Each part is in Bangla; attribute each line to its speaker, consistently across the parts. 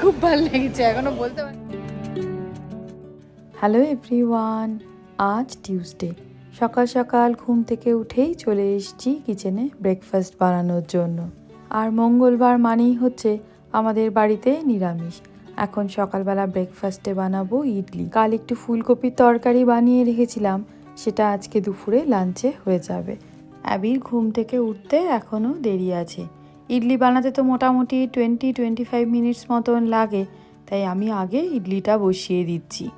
Speaker 1: খুব ভালো লেগেছে, এখনও বলতে
Speaker 2: হ্যালো এভরিওয়ান, আজ টিউসডে। সকাল সকাল ঘুম থেকে উঠেই চলে এসেছি কিচেনে ব্রেকফাস্ট বানানোর জন্য। আর মঙ্গলবার মানেই হচ্ছে আমাদের বাড়িতে নিরামিষ। এখন সকালবেলা ব্রেকফাস্টে বানাবো ইডলি। কাল একটু ফুলকপির তরকারি বানিয়ে রেখেছিলাম, সেটা আজকে দুপুরে লাঞ্চে হয়ে যাবে। অ্যাবির ঘুম থেকে উঠতে এখনও দেরি আছে। ইডলি বানাতে তো মোটামুটি টোয়েন্টি টোয়েন্টি ফাইভ মিনিটস মতন লাগে, তাই আমি আগে ইডলিটা বসিয়ে দিচ্ছি।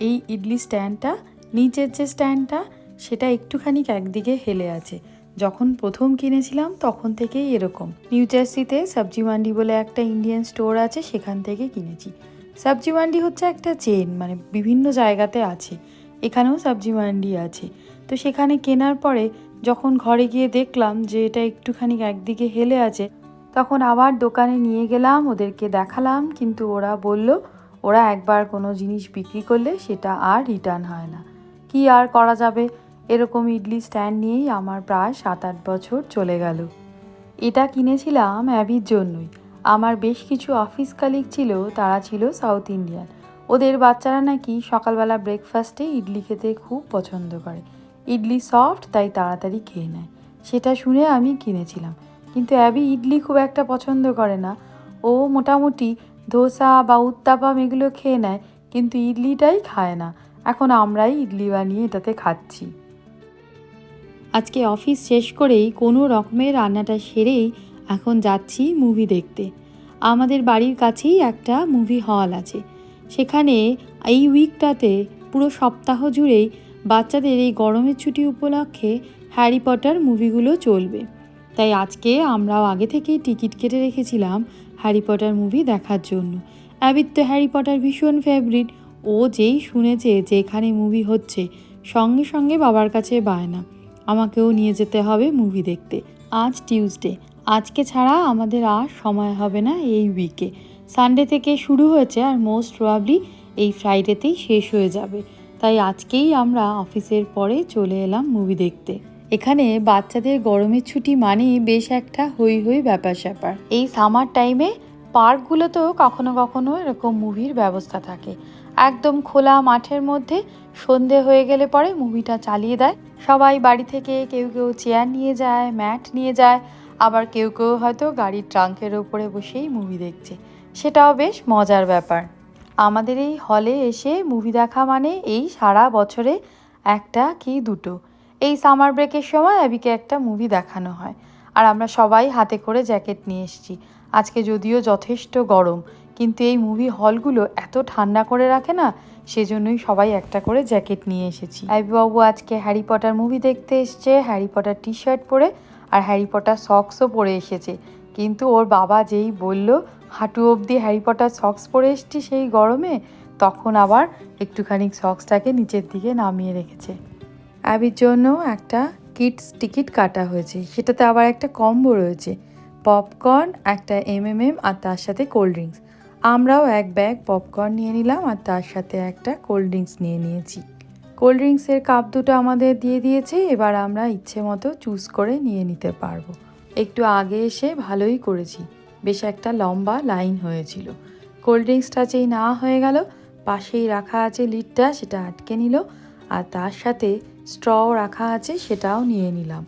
Speaker 2: এই ইডলি স্ট্যান্ডটা, নিচের যে স্ট্যান্ডটা, সেটা একটুখানি একদিকে হেলে আছে। যখন প্রথম কিনেছিলাম, তখন থেকেই এরকম। নিউ জার্সিতে সবজি মান্ডি বলে একটা ইন্ডিয়ান স্টোর আছে, সেখান থেকে কিনেছি। সবজি মান্ডি হচ্ছে একটা চেন মানে বিভিন্ন জায়গাতে আছে। এখানেও সবজি মান্ডি আছে। তো সেখানে কেনার পরে যখন ঘরে গিয়ে দেখলাম যে এটা একটুখানি একদিকে হেলে আছে, তখন আবার দোকানে নিয়ে গেলাম, ওদেরকে দেখালাম, কিন্তু ওরা বলল, ওরা একবার কোনো জিনিস বিক্রি করলে সেটা আর রিটার্ন হয় না। কি আর করা যাবে? এরকম ইডলি স্ট্যান্ড নিয়েই আমার প্রায় সাত আট বছর চলে গেল। এটা কিনেছিলাম অ্যাবির জন্যই। আমার বেশ কিছু অফিস কালিক ছিল, তারা ছিল সাউথ ইন্ডিয়ান। ওদের বাচ্চারা নাকি সকালবেলা ব্রেকফাস্টে ইডলি খেতে খুব পছন্দ করে। ইডলি সফট তাই তাড়াতাড়ি খেয়ে নেয়। সেটা শুনে আমি কিনেছিলাম। কিন্তু অ্যাবি ইডলি খুব একটা পছন্দ করে না। ও মোটামুটি ধোসা বা উত্তাপাম এগুলো খেয়ে নেয়, কিন্তু ইডলিটাই খায় না। এখন আমরাই ইডলি বানিয়ে এটাতে খাচ্ছি। আজকে অফিস শেষ করেই কোনো রকমের রান্নাটা সেরেই এখন যাচ্ছি মুভি দেখতে। আমাদের বাড়ির কাছেই একটা মুভি হল আছে। সেখানে এই উইকটাতে পুরো সপ্তাহ জুড়েই বাচ্চাদের এই গরমের ছুটি উপলক্ষে হ্যারি পটার মুভিগুলো চলবে। তাই আজকে আমরাও আগে থেকেই টিকিট কেটে রেখেছিলাম হ্যারি পটার মুভি দেখার জন্য। অ্যাবির তো হ্যারি পটার ভীষণ ফেভারিট ও যেই শুনেছে যে এখানে মুভি হচ্ছে, সঙ্গে সঙ্গে বাবার কাছে বায়না আমাকেও নিয়ে যেতে হবে মুভি দেখতে। আজ টিউসডে। আজকে ছাড়া আমাদের আর সময় হবে না এই উইকে সানডে থেকে শুরু হয়েছে আর মোস্ট প্রবাবলি এই ফ্রাইডেতেই শেষ হয়ে যাবে। তাই আজকেই আমরা অফিসের পরে চলে এলাম মুভি দেখতে। এখানে বাচ্চাদের গরমের ছুটি মানেই বেশ একটা হই হই ব্যাপার স্যাপার। এই সামার টাইমে পার্কগুলোতেও কখনো কখনো এরকম মুভির ব্যবস্থা থাকে। একদম খোলা মাঠের মধ্যে সন্ধে হয়ে গেলে পরে মুভিটা চালিয়ে দেয়। সবাই বাড়ি থেকে কেউ কেউ চেয়ার নিয়ে যায় ম্যাট নিয়ে যায়, আবার কেউ কেউ হয়তো গাড়ির ট্রাঙ্কের ওপরে বসেই মুভি দেখছে। সেটাও বেশ মজার ব্যাপার। আমাদের এই হলে এসে মুভি দেখা মানে এই সারা বছরে একটা কি দুটো। এই সামার ব্রেকের সময় অ্যাবিকে একটা মুভি দেখানো হয়। আর আমরা সবাই হাতে করে জ্যাকেট নিয়ে এসেছি। আজকে যদিও যথেষ্ট গরম, কিন্তু এই মুভি হলগুলো এত ঠান্ডা করে রাখে না, সেজন্যই সবাই একটা করে জ্যাকেট নিয়ে এসেছি। বাবু আজকে হ্যারি পটার মুভি দেখতে এসছে হ্যারি পটার টি শার্ট পরে, আর হ্যারি পটার সক্সও পরে এসেছে। কিন্তু ওর বাবা যেই বলল হাঁটু অবধি হ্যারি পটার সক্স পরে এসছি সেই গরমে, তখন আবার একটুখানি সক্সটাকে নিচের দিকে নামিয়ে রেখেছে। অ্যাবির জন্য একটা কিডস টিকিট কাটা হয়েছে। সেটাতে আবার একটা কম্বো রয়েছে। পপকর্ন একটা এমএমএম আর তার সাথে কোল্ড ড্রিঙ্কস আমরাও এক ব্যাগ পপকর্ন নিয়ে নিলাম আর তার সাথে একটা কোল্ড ড্রিঙ্কস নিয়ে নিয়েছি। কোল্ড ড্রিঙ্কসের কাপ দুটো আমাদের দিয়ে দিয়েছে, এবার আমরা ইচ্ছে মতো চুজ করে নিয়ে নিতে পারব। একটু আগে এসে ভালোই করেছি। বেশ একটা লম্বা লাইন হয়েছিল। কোল্ড ড্রিঙ্কসটা যেই না হয়ে গেল, পাশেই রাখা আছে লিডটা, সেটা আটকে নিল, আর তার সাথে স্ট্রও রাখা আছে, সেটাও নিয়ে নিলাম।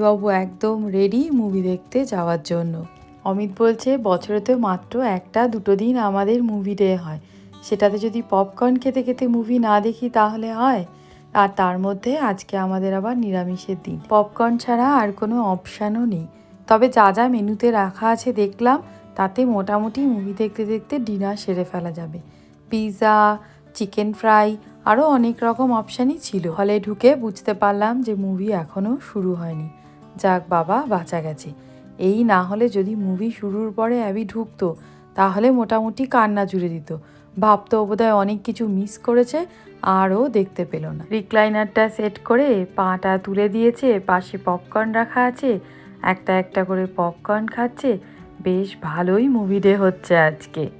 Speaker 2: বাবু একদম রেডি মুভি দেখতে যাওয়ার জন্য। অমিত বলছে বছরে তো মাত্র একটা দুটো দিন আমাদের মুভি ডে হয়। সেটাতে যদি পপকর্ন খেতে খেতে মুভি না দেখি তাহলে হয়? আর তার মধ্যে আজকে আমাদের আবার নিরামিষের দিন। পপকর্ন ছাড়া আর কোনো অপশানও নেই। তবে যা যা মেনুতে রাখা আছে দেখলাম, তাতে মোটামুটি মুভি দেখতে দেখতে ডিনার সেরে ফেলা যাবে। পিৎজা চিকেন ফ্রাই আরও অনেক রকম অপশানই ছিল। হলে ঢুকে বুঝতে পারলাম যে মুভি এখনও শুরু হয়নি। যাক বাবা, বাঁচা গেছে। এই না হলে যদি মুভি শুরুর পরে অ্যাবি ঢুকতো, তাহলে মোটামুটি কান্না জুড়ে দিত। ভাবতো বোধহয় অনেক কিছু মিস করেছে, আরও দেখতে পেল না। রিক্লাইনারটা সেট করে পাটা তুলে দিয়েছে, পাশে পপকর্ন রাখা আছে একটা একটা করে পপকর্ন খাচ্ছে বেশ ভালোই মুভি ডে হচ্ছে আজকে।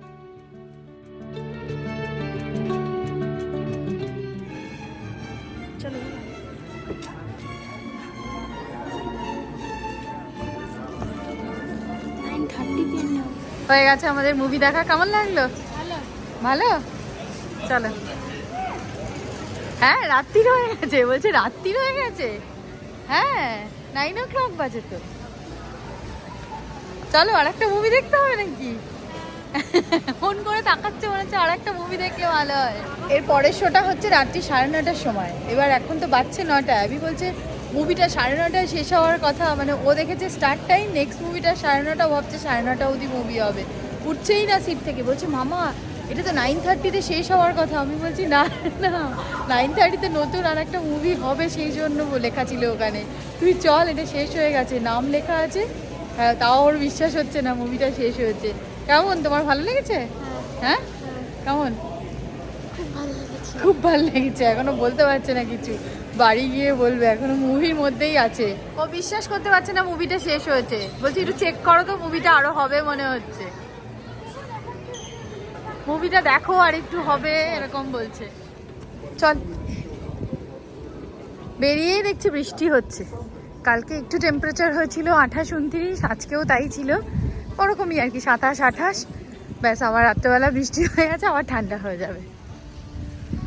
Speaker 2: হয়ে গেছে আমাদের মুভি দেখা কেমন লাগল? ভালো। চলো। হ্যাঁ রাত্রির হয়ে গেছে বলছে রাত্রি হয়ে গেছে। হ্যাঁ। নাইন ও ক্লক বাজে তো। চলো আর একটা মুভি দেখতে হবে নাকি? ফোন করে তাকাচ্ছে মনে হচ্ছে আর একটা মুভি দেখলে ভালো হয়। এর পরের শোটা হচ্ছে রাত্রি সাড়ে নটার সময়। এবার এখন তো বাজছে নটা আমি বলছে মুভিটা সাড়ে নটায় শেষ হওয়ার কথা। মানে ও দেখেছে স্টার্ট টাইম নেক্সট মুভিটা সাড়ে নটা ভাবছে সাড়ে নটা অবধি মুভি হবে। উঠছেই না সিট থেকে। বলছে, মামা এটা তো নাইন থার্টিতে শেষ হওয়ার কথা আমি বলছি না না নাইন থার্টিতে নতুন আর একটা মুভি হবে সেই জন্য লেখা ছিল ওখানে। তুই চল এটা শেষ হয়ে গেছে নাম লেখা আছে। হ্যাঁ তাও ওর বিশ্বাস হচ্ছে না মুভিটা শেষ হয়েছে। কেমন তোমার ভালো লেগেছে? হ্যাঁ। কেমন?
Speaker 1: খুব ভালো লেগেছে।
Speaker 2: এখনও বলতে পারছে না কিছু। বাড়ি গিয়ে বলবে এখনও মুভির মধ্যেই আছে। ও বিশ্বাস করতে পারছে না মুভিটা শেষ হয়েছে। বলছি একটু চেক করো তো মুভিটা আরও হবে মনে হচ্ছে। মুভিটা দেখো আর একটু হবে, এরকম বলছে। চল। বেরিয়েই দেখছি বৃষ্টি হচ্ছে। কালকে একটু টেম্পারেচার হয়েছিল আঠাশ, উনত্রিশ, আজকেও তাই ছিল। ওরকমই আর কি, সাতাশ, আঠাশ। ব্যাস আবার রাত্রেবেলা বৃষ্টি হয়ে গেছে, আবার ঠান্ডা হয়ে যাবে।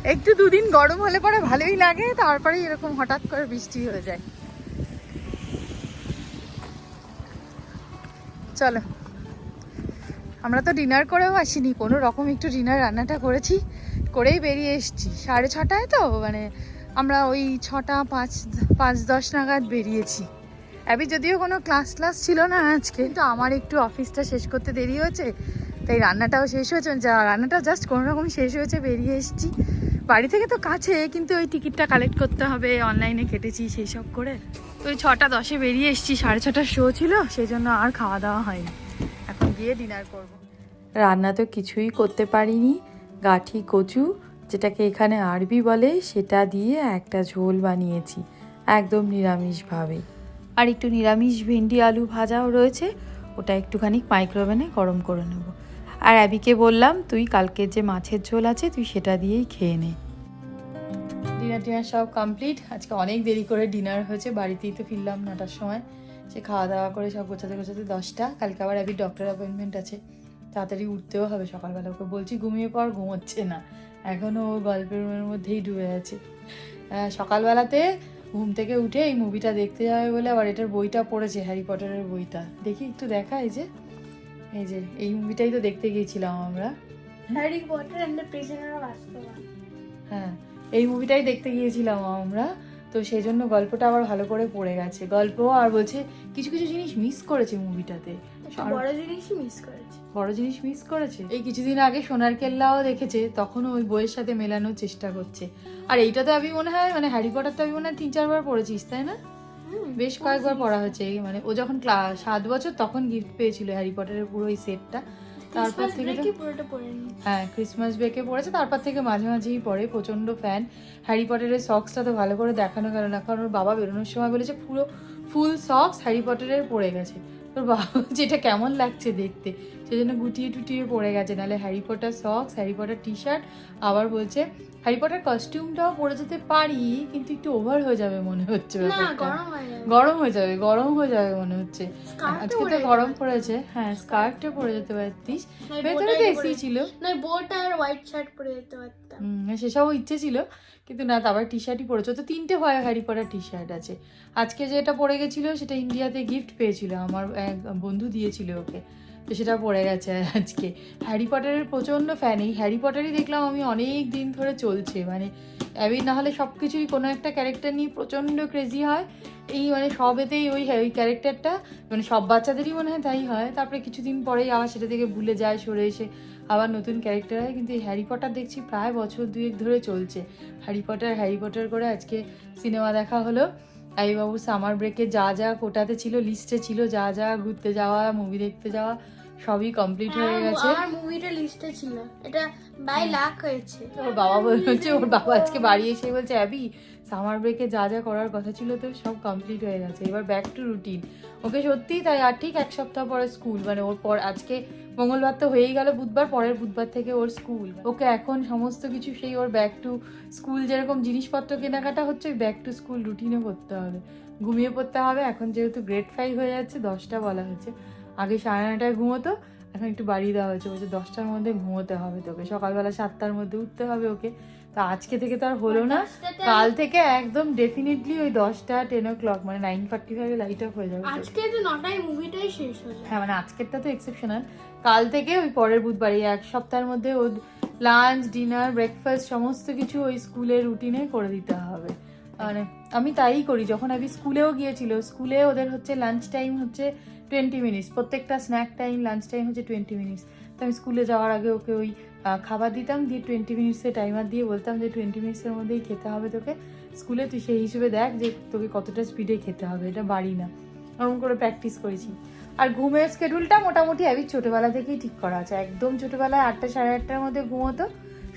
Speaker 2: একটু দুদিন গরম হলে পরে ভালোই লাগে তারপরে এরকম হঠাৎ করে বৃষ্টি হয়ে যায়। চলো। আমরা তো ডিনার করেও আসিনি, কোনো রকম একটু ডিনার রান্নাটা করেছি, করেই বেরিয়ে এসেছি। সাড়ে ছটায় তো মানে আমরা ওই ছটা পাঁচ পাঁচ দশ নাগাদ বেরিয়েছি। অ্যাবি যদিও কোনো ক্লাস ক্লাস ছিল না আজকে, কিন্তু আমার একটু অফিসটা শেষ করতে দেরি হয়েছে, তাই রান্নাটাও শেষ হয়েছে, যা রান্নাটা জাস্ট কোনো রকম শেষ হয়েছে, বেরিয়ে এসেছি। বাড়ি থেকে তো কাছে, কিন্তু ওই টিকিটটা কালেক্ট করতে হবে অনলাইনে কেটেছি সেই সব করে। তো ওই ছটা দশে বেরিয়ে এসেছি, সাড়ে ছটার শো ছিল, সেই জন্য আর খাওয়া দাওয়া হয়নি। গিয়ে ডিনার করব।
Speaker 3: রান্না তো কিছুই করতে পারিনি। গাঠি কচু যেটাকে এখানে আরবি বলে সেটা দিয়ে একটা ঝোল বানিয়েছি একদম নিরামিষভাবে। আর একটু নিরামিষ ভেন্ডি আলু ভাজাও রয়েছে ওটা একটুখানি মাইক্রোওভেনে গরম করে নেব। আর অ্যাবিকে বললাম তুই কালকের যে মাছের ঝোল আছে তুই সেটা দিয়েই খেয়ে নে।
Speaker 2: ডিনার টিনার সব কমপ্লিট আজকে অনেক দেরি করে ডিনার হয়েছে বাড়িতেই তো ফিরলাম নটার সময়। সে খাওয়া দাওয়া করে সব গোছাতে গোছাতে দশটা। কালকে আবার অ্যাবি ডক্টর অ্যাপয়েন্টমেন্ট আছে। তাড়াতাড়ি উঠতেও হবে সকালবেলা। ওকে বলছি ঘুমিয়ে পর ঘুমোচ্ছে না। এখনও ও গল্পের রুমের মধ্যেই ডুবে আছে। সকালবেলাতে ঘুম থেকে উঠে এই মুভিটা দেখতে যাবে বলে আবার এটার বইটা পড়েছে হ্যারি পটারের বইটা। দেখি একটু দেখা এই যে। এই যে এই মুভিটাই তো দেখতে গিয়েছিলাম আমরা।
Speaker 1: Harry Potter and the prisoner of
Speaker 2: হ্যাঁ এই মুভিটাই দেখতে গিয়েছিলাম আমরা। তো সেই জন্য গল্পটা আবার ভালো করে পড়ে গেছে। গল্প আর বলছে কিছু কিছু জিনিস মিস করেছে মুভিটাতে
Speaker 1: বড় জিনিসই মিস করেছে।
Speaker 2: বড় জিনিস মিস করেছে? এই কিছুদিন আগে সোনার কেল্লাও দেখেছে তখনও ওই বইয়ের সাথে মেলানোর চেষ্টা করছে। আর এইটা তো আমি মনে হয় মানে হ্যারি পটার তো আমি মনে হয় তিন চারবার পড়েছিস তাই না? বেশ কয়েকবার পড়া হয়েছে মানে ও যখন ক্লাস সাত বছর তখন গিফট পেয়েছিল হ্যারি পটারের পুরো এই সেটটা তারপর থেকে হ্যাঁ ক্রিসমাস ব্রেকে পড়েছে তারপর থেকে মাঝে মাঝেই পড়ে। প্রচণ্ড ফ্যান হ্যারি পটারের সক্সটা তো ভালো করে দেখানো গেল না কারণ ওর বাবা বেরোনোর সময় বলেছে পুরো ফুল সক্স হ্যারি পটারের পড়ে গেছে। তোর বাবা এটা কেমন লাগছে দেখতে। সেই জন্য গুটিয়ে টুটিয়ে পড়ে গেছে। নাহলে Harry Potter socks Harry Potter T shirt আবার বলছে হ্যারি পটার কস্টিউমটাও পরে যেতে পারি কিন্তু একটু ওভার হয়ে যাবে মনে হচ্ছে
Speaker 1: গরম হয়ে যাবে।
Speaker 2: গরম হয়ে যাবে গরম হয়ে যাবে মনে হচ্ছে। আজকে তো গরম
Speaker 1: পারতিস।
Speaker 2: পড়েছে। হ্যাঁ স্কার্টটা পরে যেতে পারতিস। ভেতরে তো এসি ছিল।
Speaker 1: না বোটা আর হোয়াইট শার্ট পরে যেতে পারতাম
Speaker 2: হুম, সেসবও ইচ্ছে ছিল, কিন্তু না, তারপর টি শার্টই পরেছে তো তিনটে হয় হ্যারি পটার টি শার্ট আছে। আজকে যেটা পরে গেছিল, সেটা ইন্ডিয়াতে গিফট পেয়েছিল। আমার এক বন্ধু দিয়েছিল ওকে। তো সেটা পড়ে গেছে আজকে। হ্যারি পটারের প্রচণ্ড ফ্যান এই হ্যারি পটারই দেখলাম আমি অনেক দিন ধরে চলছে। মানে অ্যাবি না হলে সব কিছুই কোনো একটা ক্যারেক্টার নিয়ে প্রচণ্ড ক্রেজি হয়। এই মানে সবেতেই ওই ওই ক্যারেক্টারটা মানে সব বাচ্চাদেরই মনে হয় তাই হয়। তারপরে কিছুদিন পরেই আবার সেটা থেকে ভুলে যায়, সরে এসে আবার নতুন ক্যারেক্টার হয়, কিন্তু হ্যারি পটার দেখছি প্রায় বছর দুয়েক ধরে চলছে। হ্যারি পটার হ্যারি পটার করে আজকে সিনেমা দেখা হলো। আইবাবু সামার ব্রেকে যা যা কোটাতে ছিল লিস্টে ছিল যা যা ঘুরতে যাওয়া মুভি দেখতে যাওয়া সবই কমপ্লিট হয়ে
Speaker 1: হ্যাঁ,
Speaker 2: গেছে।
Speaker 1: আমার মুভিটা লিস্টে ছিল। এটা বাই লাখ হয়েছে।
Speaker 2: ওর বাবা বলছে ওর বাবা আজকে বাড়ি এসে বলছে অ্যাবি সামার ব্রেকে যা যা করার কথা ছিল তো সব কমপ্লিট হয়ে গেছে। এবার ব্যাক টু রুটিন ওকে সত্যিই তাই আর ঠিক এক সপ্তাহ পরে স্কুল মানে ওর পর আজকে মঙ্গলবার তো হয়েই গেল বুধবার পরের বুধবার থেকে ওর স্কুল ওকে এখন সমস্ত কিছু সেই ওর ব্যাক টু স্কুল যেরকম জিনিসপত্র কেনাকাটা হচ্ছে ওই ব্যাক টু স্কুল রুটিনে করতে হবে। ঘুমিয়ে পড়তে হবে এখন যেহেতু গ্রেড ফাইভ হয়ে যাচ্ছে দশটা বলা হয়েছে আগে সাড়ে নটায় ঘুমোতো এখন একটু বাড়িয়ে দেওয়া হয়েছে। বলছে দশটার মধ্যে ঘুমোতে হবে তোকে সকালবেলা সাতটার মধ্যে উঠতে হবে ওকে। তো আজকে থেকে তো আর হলো না। কাল থেকে একদম ডেফিনেটলি ওই দশটা টেন ও ক্লক মানে নাইন ফর্টি ফাইভে লাইট অফ হয়ে যাবে
Speaker 1: আজকে তো নটায় মুভিটাই শেষ হলো।
Speaker 2: হ্যাঁ মানে আজকেরটা তো এক্সেপশনাল কাল থেকে ওই পরের বুধবার এক সপ্তাহের মধ্যে ও লাঞ্চ ডিনার ব্রেকফাস্ট সমস্ত কিছু ওই স্কুলের রুটিনে করে দিতে হবে। মানে আমি তাই করি যখন আমি স্কুলেও গিয়েছিল স্কুলে ওদের হচ্ছে লাঞ্চ টাইম হচ্ছে টোয়েন্টি মিনিটস প্রত্যেকটা স্ন্যাক টাইম লাঞ্চ টাইম হচ্ছে টোয়েন্টি মিনিটস তো আমি স্কুলে যাওয়ার আগে ওকে ওই খাবার দিতাম, দিয়ে টোয়েন্টি মিনিটসের টাইমার দিয়ে বলতাম যে টোয়েন্টি মিনিটসের মধ্যেই খেতে হবে তোকে। স্কুলে তুই সেই হিসেবে দেখ যে তোকে কতটা স্পিডে খেতে হবে, এটা বাড়ি না। ওরকম করে প্র্যাকটিস করেছি। আর ঘুমের স্কেডিউলটা মোটামুটি আমি ছোটোবেলা থেকেই ঠিক করা আছে। একদম ছোটোবেলায় আটটা সাড়ে আটটার মধ্যে ঘুমোতো,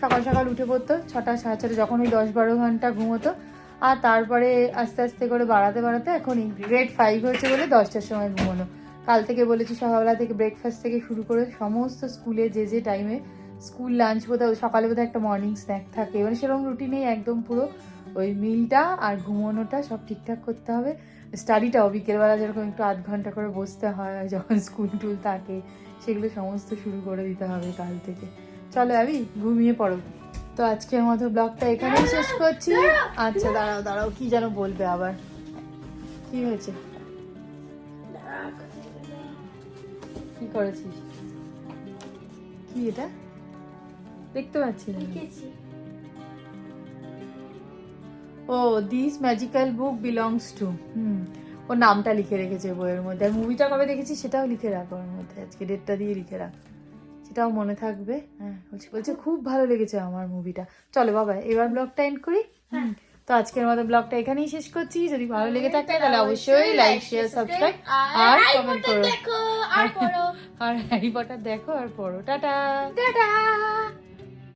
Speaker 2: সকাল সকাল উঠে পড়তো, ছটা সাড়ে ছটা যখন ওই দশ বারো ঘণ্টা ঘুমোতো। আর তারপরে আস্তে আস্তে করে বাড়াতে বাড়াতে এখন গ্রেড ফাইভ হয়েছে বলে দশটার সময় ঘুমোনো কাল থেকে বলেছি সকালবেলা থেকে ব্রেকফাস্ট থেকে শুরু করে সমস্ত স্কুলে যে যে টাইমে স্কুল লাঞ্চ বোধহয় সকালে বোধহয় একটা মর্নিং স্ন্যাক থাকে। মানে সেরকম রুটিনেই একদম পুরো ওই মিলটা আর ঘুমোনোটা সব ঠিকঠাক করতে হবে। স্টাডিটাও বিকেলবেলা যেরকম একটু আধ ঘণ্টা করে বসতে হয়, যখন স্কুল টুল থাকে, সেগুলো সমস্ত শুরু করে দিতে হবে কাল থেকে। চলো আবি ঘুমিয়ে পড়ো। তো আজকের মতো ব্লগটা এখানেই শেষ করছি। আচ্ছা দাঁড়াও দাঁড়াও, কি যেন বলবে আবার। কি হয়েছে? করেছিস? কি এটা? দেখতে পাচ্ছি না।
Speaker 1: লিখেছি।
Speaker 2: ও this magical book belongs to hmm. ও নামটা লিখে রেখেছে বইয়ের মধ্যে। আর মুভিটা কবে দেখেছি সেটাও লিখে রাখো ওর মধ্যে। আজকে ডেটটা দিয়ে লিখে রাখ। সেটাও মনে থাকবে। হ্যাঁ বলছে বলছে খুব ভালো লেগেছে আমার মুভিটা চলো বাবা এবার ব্লগটা এন্ড করি। হুম, তো আজকের মতো ব্লগটা এখানেই শেষ করছি। যদি ভালো লেগে থাকে তাহলে অবশ্যই লাইক শেয়ার সাবস্ক্রাইব আর কমেন্ট করো।
Speaker 1: আর
Speaker 2: আর হ্যারি পটার দেখো আর পড়ো। টাটা।
Speaker 1: টাটা।